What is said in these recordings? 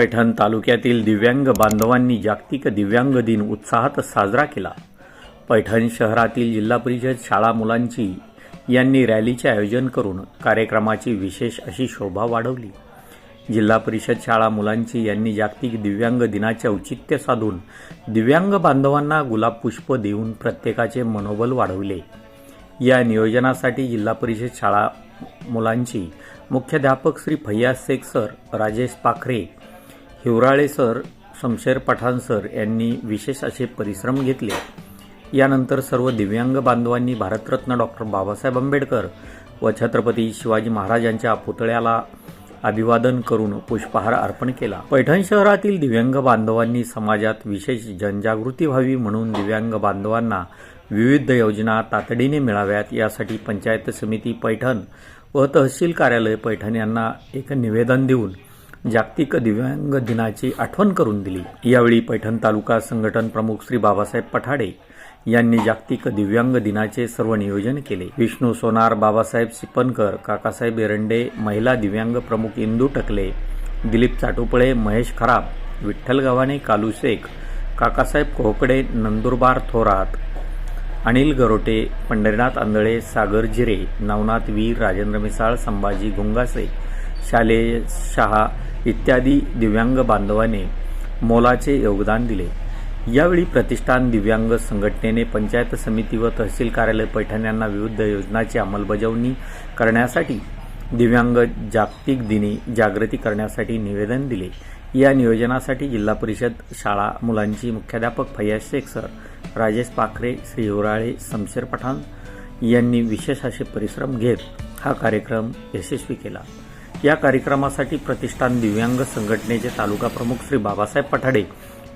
पैठण तालुक्यातील दिव्यांग बांधवांनी जागतिक दिव्यांग दिन उत्साहात साजरा केला. पैठण शहरातील जिल्हा परिषद शाळा मुलांची यांनी रॅलीचे आयोजन करून कार्यक्रमाची विशेष अशी शोभा वाढवली. जिल्हा परिषद शाळा मुलांची यांनी जागतिक दिव्यांग दिनाचे औचित्य साधून दिव्यांग बांधवांना गुलाब पुष्प देऊन प्रत्येकाचे मनोबल वाढवले. या नियोजनासाठी जिल्हा परिषद शाळा मुलांची मुख्याध्यापक Shri Faiyaz Shaikh sir Rajesh Pakhare Hiwrale sir Shamsher Pathan sir यांनी विशेष असे परिश्रम घेतले. यानंतर सर्व दिव्यांग बांधवांनी भारतरत्न डॉक्टर बाबासाहेब आंबेडकर व छत्रपती शिवाजी महाराजांच्या पुतळ्याला अभिवादन करून पुष्पहार अर्पण केला. पैठण शहरातील दिव्यांग बांधवांनी समाजात विशेष जनजागृती व्हावी म्हणून दिव्यांग बांधवांना विविध योजना तातडीने मिळाव्यात यासाठी पंचायत समिती पैठण व तहसील कार्यालय पैठण यांना एक निवेदन देऊन जागतिक दिव्यांग दिनाची आठवण करून दिली. यावेळी पैठण तालुका संघटन प्रमुख श्री बाबासाहेब पठाडे यांनी जागतिक दिव्यांग दिनाचे सर्व नियोजन केले. विष्णू सोनार बाबासाहेब सिपनकर काकासाहेब एरंडे महिला दिव्यांग प्रमुख इंदू टकले दिलीप चाटोपळे महेश खराब विठ्ठल गव्हाणे कालू शेख काकासाहेब कोहकडे नंदुरबार थोरात अनिल गरोटे पंढरीनाथ आंधळे सागर जिरे नवनाथ वीर राजेंद्र मिसाळ संभाजी गुंगासे शालेय शहा इत्यादी दिव्यांग बांधवाने मोलाचे योगदान दिले. यावेळी प्रतिष्ठान दिव्यांग संघटनेने पंचायत समिती व तहसील कार्यालय पैठण यांना विविध योजनांची अंमलबजावणी करण्यासाठी दिव्यांग जागतिक दिनी जागृती करण्यासाठी निवेदन दिले. या नियोजनासाठी जिल्हा परिषद शाळा मुलांची मुख्याध्यापक फैयाज शेख सर राजेश पाखरे श्री उराळे शमशेर पठाण यांनी विशेष असे परिश्रम घेत हा कार्यक्रम यशस्वी केला. या कार्यक्रमासाठी प्रतिष्ठान दिव्यांग संघटनेचे तालुका प्रमुख श्री बाबासाहेब पठाडे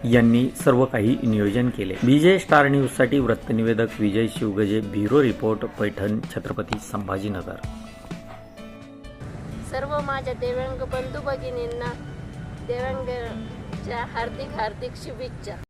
यांनी सर्व काही नियोजन केले. विजय स्टार न्यूजसाठी वृत्तनिवेदक विजय शिवगजे ब्युरो रिपोर्ट पैठण छत्रपती संभाजीनगर. सर्व माझ्या दिव्यांग बंधू भगिनींना दिव्यांगच्या हार्दिक हार्दिक शुभेच्छा.